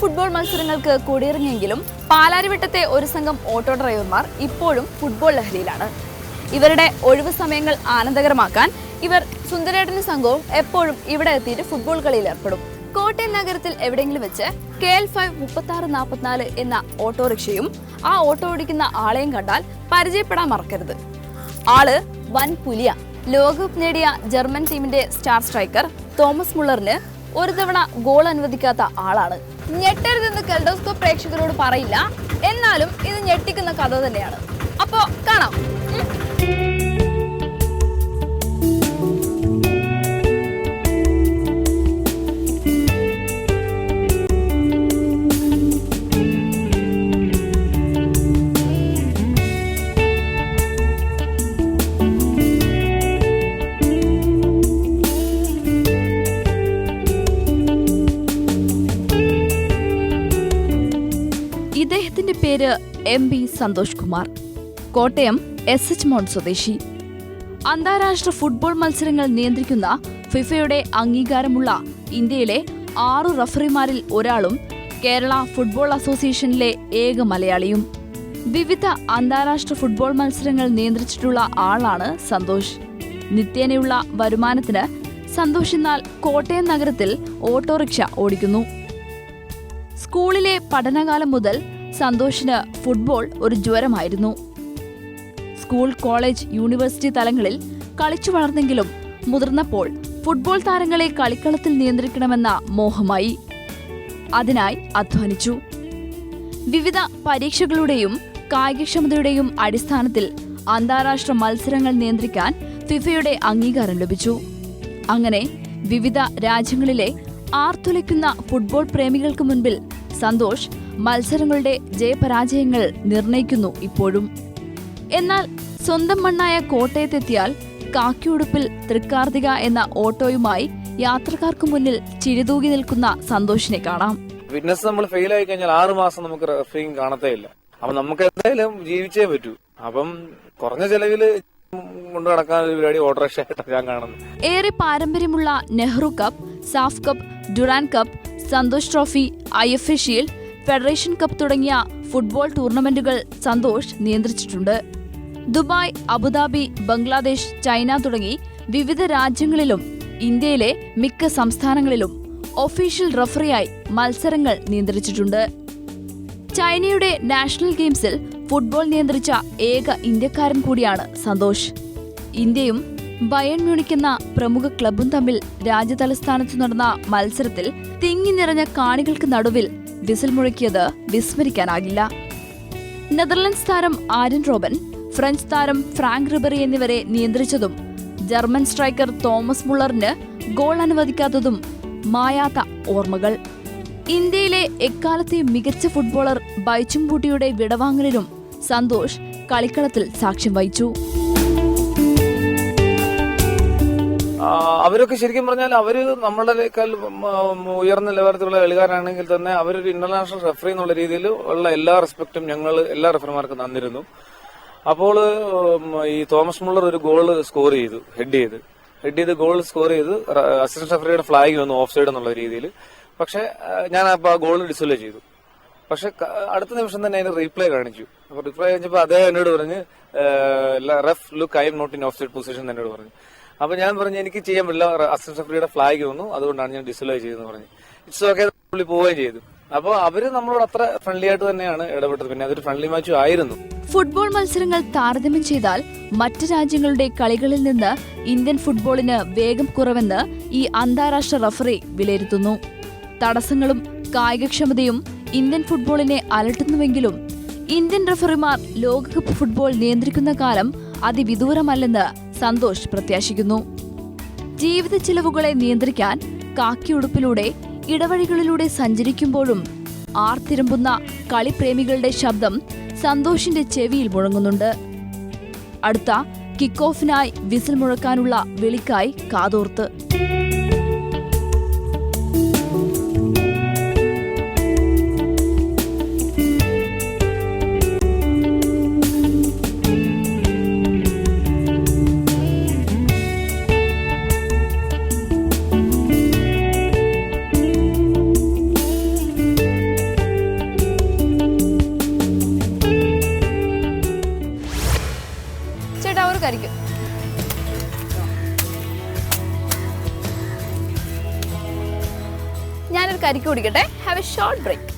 Football മത്സരങ്ങൾക്ക് കൊടിയിറങ്ങിയെങ്കിലും പാലാരിവട്ടത്തെ ഒരു സംഘം ഓട്ടോ ഡ്രൈവർമാർ ഇപ്പോഴും ഫുട്ബോൾ ലഹരിയിലാണ്. ഇവരുടെ ഒഴിവു സമയങ്ങൾ ആനന്ദകരമാക്കാൻ ഇവർ സുന്ദരേട്ടനും സംഘവും എപ്പോഴും ഇവിടെ എത്തിയിട്ട് ഫുട്ബോൾ കളിയിൽ ഏർപ്പെടും. കോട്ടയം നഗരത്തിൽ എവിടെയെങ്കിലും വെച്ച് കെ എൽ ഫൈവ് മുപ്പത്തി ആറ് നാൽപ്പത്തിനാല് എന്ന ഓട്ടോറിക്ഷയും ആ ഓട്ടോ ഓടിക്കുന്ന ആളെയും കണ്ടാൽ പരിചയപ്പെടാൻ മറക്കരുത്. ആൾ വൻ പുലിയ ലോകകപ്പ് നേടിയ ജർമ്മൻ ടീമിന്റെ സ്റ്റാർ സ്ട്രൈക്കർ തോമസ് മുള്ളറിന് ഒരു തവണ ഗോൾ അനുവദിക്കാത്ത ആളാണ്. ഞെട്ടരുതെന്ന് കെൽഡോസ്കോപ്പ് പ്രേക്ഷകരോട് പറയില്ല. എന്നാലും ഇത് ഞെട്ടിക്കുന്ന കഥ തന്നെയാണ്. അപ്പോ കാണാം. പേര് M B Santhosh Kumar. Kottayam S H Mount സ്വദേശി. അന്താരാഷ്ട്ര ഫുട്ബോൾ മത്സരങ്ങൾ നിയന്ത്രിക്കുന്ന ഫിഫയുടെ അംഗീകാരമുള്ള ഇന്ത്യയിലെ ആറു റഫറിമാരിൽ ഒരാളും കേരള ഫുട്ബോൾ അസോസിയേഷനിലെ ഏക മലയാളിയും. വിവിധ അന്താരാഷ്ട്ര ഫുട്ബോൾ മത്സരങ്ങൾ നിയന്ത്രിച്ചിട്ടുള്ള ആളാണ് സന്തോഷ്. നിത്യേനയുള്ള വരുമാനത്തിന് സന്തോഷ് എന്നാൽ കോട്ടയം നഗരത്തിൽ ഓട്ടോറിക്ഷ ഓടിക്കുന്നു. സ്കൂളിലെ പഠനകാലം മുതൽ സന്തോഷിന് ഫുട്ബോൾ ഒരു ജ്വരമായിരുന്നു. സ്കൂൾ കോളേജ് യൂണിവേഴ്സിറ്റി തലങ്ങളിൽ കളിച്ചു വളർന്നെങ്കിലും മുതിർന്നപ്പോൾ ഫുട്ബോൾ താരങ്ങളെ കളിക്കളത്തിൽ നിയന്ത്രിക്കണമെന്ന മോഹമായി. അതിനായി അധ്വാനിച്ചു. വിവിധ പരീക്ഷകളുടെയും കായികക്ഷമതയുടെയും അടിസ്ഥാനത്തിൽ അന്താരാഷ്ട്ര മത്സരങ്ങൾ നിയന്ത്രിക്കാൻ ഫിഫയുടെ അംഗീകാരം ലഭിച്ചു. അങ്ങനെ വിവിധ രാജ്യങ്ങളിലെ ആർത്തുലയ്ക്കുന്ന ഫുട്ബോൾ പ്രേമികൾക്ക് മുൻപിൽ സന്തോഷ് മത്സരങ്ങളുടെ ജയപരാജയങ്ങൾ നിർണയിക്കുന്നു ഇപ്പോഴും. എന്നാൽ സ്വന്തം മണ്ണായ കോട്ടയത്തെത്തിയാൽ കാക്കിയുടുപ്പിൽ തൃക്കാർത്തിക എന്ന ഓട്ടോയുമായി യാത്രക്കാർക്ക് മുന്നിൽ ചിരിതൂകി നിൽക്കുന്ന സന്തോഷിനെ കാണാം. ഫിറ്റ്നസ് നമ്മൾ ഫെയിൽ ആയി കഴിഞ്ഞാൽ ആറ് മാസം നമുക്ക് റെഫറിങ് കാണത്തേ ഇല്ല അപ്പൊ നമുക്ക് എന്തായാലും ജീവിച്ചേ പറ്റൂ. അപ്പം കുറഞ്ഞ ചെലവിൽ കൊണ്ടു നടക്കാൻ ഒരു പരിപാടി ഓട്ടോറിക്ഷ ഞാൻ കാണുന്നു ഏറെ പാരമ്പര്യമുള്ള Nehru cup SAFF cup Durand cup Santosh trophy I F A shield federation cup തുടങ്ങിയ ഫുട്ബോൾ ടൂർണമെന്റുകൾ Santhosh നിയന്ത്രിച്ചിട്ടുണ്ട്. Dubai Abu Dhabi Bangladesh China തുടങ്ങി വിവിധ രാജ്യങ്ങളിലും ഇന്ത്യയിലെ മിക്ക സംസ്ഥാനങ്ങളിലും ഒഫീഷ്യൽ റഫറിയായി മത്സരങ്ങൾ നിയന്ത്രിച്ചിട്ടുണ്ട്. ചൈനയുടെ നാഷണൽ ഗെയിംസിൽ ഫുട്ബോൾ നിയന്ത്രിച്ച ഏക ഇന്ത്യക്കാരൻ കൂടിയാണ് സന്തോഷ്. ഇന്ത്യയും ബയൺ മ്യൂണിക് എന്ന പ്രമുഖ ക്ലബും തമ്മിൽ രാജ്യതലസ്ഥാനത്തു നടന്ന മത്സരത്തിൽ തിങ്ങി നിറഞ്ഞ കാണികൾക്ക് നടുവിൽ വിസിൽ മുഴക്കിയത് വിസ്മരിക്കാനാകില്ല. നെതർലൻഡ്സ് താരം ആര്യൻ റോബൻ ഫ്രഞ്ച് താരം ഫ്രാങ്ക് റിബറി എന്നിവരെ നിയന്ത്രിച്ചതും ജർമ്മൻ സ്ട്രൈക്കർ തോമസ് മുള്ളറിന് ഗോൾ അനുവദിക്കാത്തതും മായാത്ത ഓർമ്മകൾ. ഇന്ത്യയിലെ എക്കാലത്തെ മികച്ച ഫുട്ബോളർ ബൈച്ചുംപൂട്ടിയുടെ വിടവാങ്ങലിനും സന്തോഷ് കളിക്കളത്തിൽ സാക്ഷ്യം വഹിച്ചു. അവരൊക്കെ ശരിക്കും പറഞ്ഞാൽ അവർ നമ്മളെക്കാൾ ഉയർന്ന നിലവാരത്തിലുള്ള കളിക്കാരാണെങ്കിൽ തന്നെ അവരൊരു ഇന്റർനാഷണൽ റെഫറി എന്നുള്ള രീതിയിൽ ഉള്ള എല്ലാ റെസ്പെക്റ്റും ഞങ്ങൾ എല്ലാ റെഫറിമാർക്കും തന്നിരുന്നു. അപ്പോൾ ഈ തോമസ് മുള്ളർ ഒരു ഗോൾ സ്കോർ ചെയ്തു ഹെഡ് ചെയ്ത്. ഹെഡ് ചെയ്ത് ഗോൾ സ്കോർ ചെയ്ത് അസിസ്റ്റന്റ് റെഫറിയുടെ ഫ്ലാഗ് വന്നു ഓഫ് സൈഡ് എന്നുള്ള രീതിയിൽ. പക്ഷെ ഞാൻ അപ്പൊ ആ ഗോൾ ഡിസ്പ്ലേ ചെയ്തു. പക്ഷെ അടുത്ത നിമിഷം തന്നെ അതിന് റീപ്ലേ കാണിച്ചു. അപ്പൊ റീപ്ലൈ കാണിച്ചപ്പോ അദ്ദേഹം എന്നോട് പറഞ്ഞ് ref look I'm not in offside position എന്നോട് പറഞ്ഞു. അപ്പൊ ഞാൻ പറഞ്ഞു എനിക്ക് ചെയ്യാൻ പറ്റില്ല. അസിസ്റ്റന്റ് സെക്രട്ടറിയുടെ ഫ്ലാഗ് വന്നു. അതുകൊണ്ടാണ് ഞാൻ ഡിസ്പ്ലേ ചെയ്തെന്ന് പറഞ്ഞു. ഇറ്റ്സ് ഓക്കെ പുള്ളി പോവുകയും ചെയ്തു. അപ്പോൾ അവർ നമ്മളോട് അത്ര ഫ്രണ്ട്ലി ആയിട്ട് തന്നെയാണ് ഇടപെട്ടത്. പിന്നെ അതൊരു ഫ്രണ്ട്ലി മാച്ചും ആയിരുന്നു. ഫുട്ബോൾ മത്സരങ്ങൾ താരതമ്യം ചെയ്താൽ മറ്റ് രാജ്യങ്ങളുടെ കളികളിൽ നിന്ന് ഇന്ത്യൻ ഫുട്ബോളിന് വേഗം കുറവെന്ന് ഈ അന്താരാഷ്ട്ര റഫറി വിലയിരുത്തുന്നു. തടസ്സങ്ങളും കായികക്ഷമതയും ഇന്ത്യൻ ഫുട്ബോളിനെ അലട്ടുന്നുവെങ്കിലും ഇന്ത്യൻ റഫറിമാർ ലോകകപ്പ് ഫുട്ബോൾ നിയന്ത്രിക്കുന്ന കാലം അതിവിദൂരമല്ലെന്ന് സന്തോഷ് പ്രത്യാശിക്കുന്നു. ജീവിത ചിലവുകളെ നിയന്ത്രിക്കാൻ കാക്കിയുടുപ്പിലൂടെ ഇടവഴികളിലൂടെ സഞ്ചരിക്കുമ്പോഴും ആർത്തിരമ്പുന്ന കളിപ്രേമികളുടെ ശബ്ദം സന്തോഷിന്റെ ചെവിയിൽ മുഴങ്ങുന്നുണ്ട്. അടുത്ത കിക്ക് ഓഫിനായി വിസിൽ മുഴക്കാനുള്ള വിളിക്കായി കാതോർത്ത്. ഞാനൊരു കരിക്ക് കുടിക്കട്ടെ. Have A short break